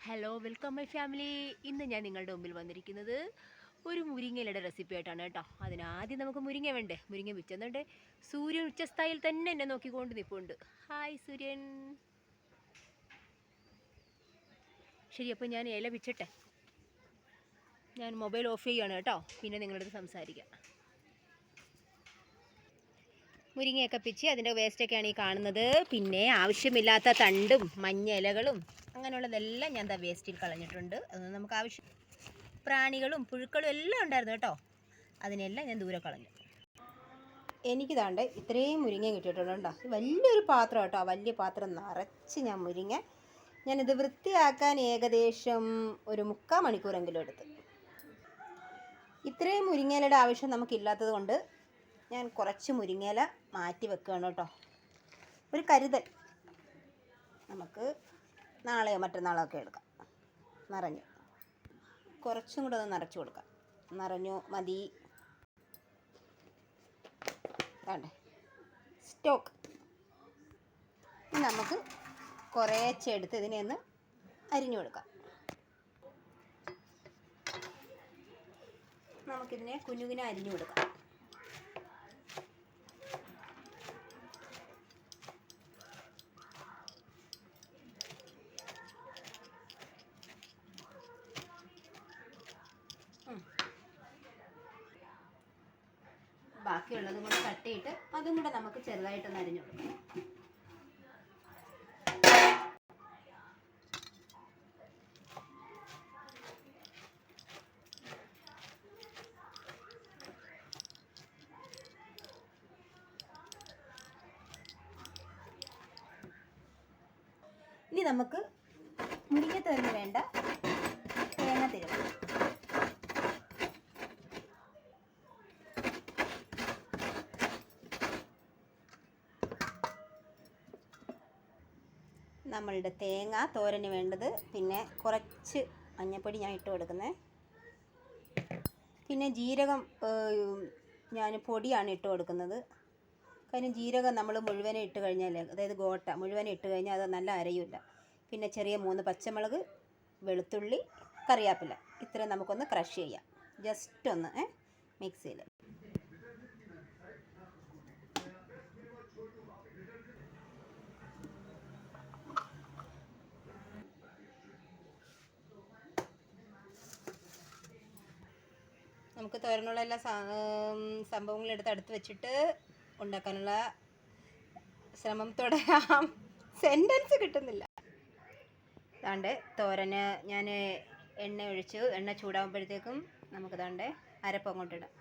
Hello welcome my family ഇന്ന് ഞാൻ നിങ്ങളുടെ മുമ്പിൽ വന്നിരിക്കുന്നത് ഒരു മുരിങ്ങയിലയുടെ റെസിപ്പി ആയിട്ടാണ് കേട്ടോ. അതിനാദ്യം നമുക്ക് മുരിങ്ങ വേണ്ടേ? മുരിങ്ങ വിച്ചെന്നുണ്ട് സൂര്യൻ ഉച്ചസ്ഥായിൽ തന്നെ എന്നെ നോക്കിക്കൊണ്ട് നിൽപ്പുണ്ട് ഹായ് സൂര്യൻ. ശരി അപ്പോൾ ഞാൻ ഇല വിച്ചട്ടെ ഞാൻ മൊബൈൽ ഓഫ് ചെയ്യുകയാണ് കേട്ടോ. പിന്നെ നിങ്ങളുടെ അടുത്ത് സംസാരിക്കാം. മുരിങ്ങയൊക്കെ പിച്ച് അതിന്റെ വേസ്റ്റൊക്കെയാണ് ഈ കാണുന്നത്. പിന്നെ ആവശ്യമില്ലാത്ത തണ്ടും മഞ്ഞ ഇലകളും അങ്ങനെയുള്ളതെല്ലാം ഞാൻ എന്താ വേസ്റ്റിൽ കളഞ്ഞിട്ടുണ്ട്. അതൊന്നും നമുക്ക് ആവശ്യം പ്രാണികളും പുഴുക്കളും എല്ലാം ഉണ്ടായിരുന്നു കേട്ടോ. അതിനെല്ലാം ഞാൻ ദൂരെ കളഞ്ഞു. എനിക്ക് താണ്ട് ഇത്രയും മുരിങ്ങ കിട്ടിയിട്ടുണ്ട് കേട്ടോ വലിയൊരു പാത്രം കേട്ടോ. വലിയ പാത്രം നിറച്ച് ഞാൻ മുരിങ്ങ. ഞാനിത് വൃത്തിയാക്കാൻ ഏകദേശം ഒരു മുക്കാൽ മണിക്കൂറെങ്കിലും എടുത്ത്. ഇത്രയും മുരിങ്ങയിലയുടെ ആവശ്യം നമുക്കില്ലാത്തത് കൊണ്ട് ഞാൻ കുറച്ച് മുരിങ്ങയില മാറ്റി വെക്കുകയാണ് കേട്ടോ. ഒരു കരുതൽ. നമുക്ക് നാളെയോ മറ്റന്നാളോ ഒക്കെ എടുക്കാം. നിറഞ്ഞു. കുറച്ചും കൂടെ ഒന്ന് നിറച്ചു കൊടുക്കാം. നിറഞ്ഞു മതി. വേണ്ടേ സ്റ്റോക്ക്. നമുക്ക് കുറേശ്ശെ എടുത്ത് ഇതിനെ ഒന്ന് അരിഞ്ഞു കൊടുക്കാം. നമുക്കിതിനെ കുഞ്ഞു കുഞ്ഞു അരിഞ്ഞു കൊടുക്കാം. ബാക്കിയുള്ളതും കൂടെ തട്ടിയിട്ട് അതും കൂടെ നമുക്ക് ചെറുതായിട്ടൊന്ന് അരിഞ്ഞു കൊടുക്കാം. ഇനി നമുക്ക് മുരിങ്ങത്തോരന് വേണ്ട തേങ്ങ തിരുവണം നമ്മളുടെ തേങ്ങ തോരന് വേണ്ടത്. പിന്നെ കുറച്ച് മഞ്ഞപ്പൊടി ഞാൻ ഇട്ട് കൊടുക്കുന്നത് പിന്നെ ജീരകം ഞാൻ പൊടിയാണ് ഇട്ട് കൊടുക്കുന്നത്. കാരണം ജീരകം നമ്മൾ മുഴുവനെ ഇട്ട് കഴിഞ്ഞാൽ അതായത് ഗോട്ട മുഴുവനെ ഇട്ട് കഴിഞ്ഞാൽ അത് നല്ല അരയില്ല പിന്നെ ചെറിയ മൂന്ന് പച്ചമുളക് വെളുത്തുള്ളി കറിവേപ്പില. ഇത്ര നമുക്കൊന്ന് ക്രഷ് ചെയ്യാം. ജസ്റ്റ് ഒന്ന് മിക്സിയിൽ. നമുക്ക് തോരനുള്ള എല്ലാ സംഭവങ്ങളും എടുത്ത് അടുത്ത് വെച്ചിട്ട് ഉണ്ടാക്കാനുള്ള ശ്രമം തുടരാം. സെന്റൻസ് കിട്ടുന്നില്ല. അതാണ്ട് തോരന് ഞാൻ എണ്ണ ഒഴിച്ചു. എണ്ണ ചൂടാകുമ്പോഴത്തേക്കും നമുക്ക് അതാണ്ട് അരപ്പ് അങ്ങോട്ട് ഇടാം.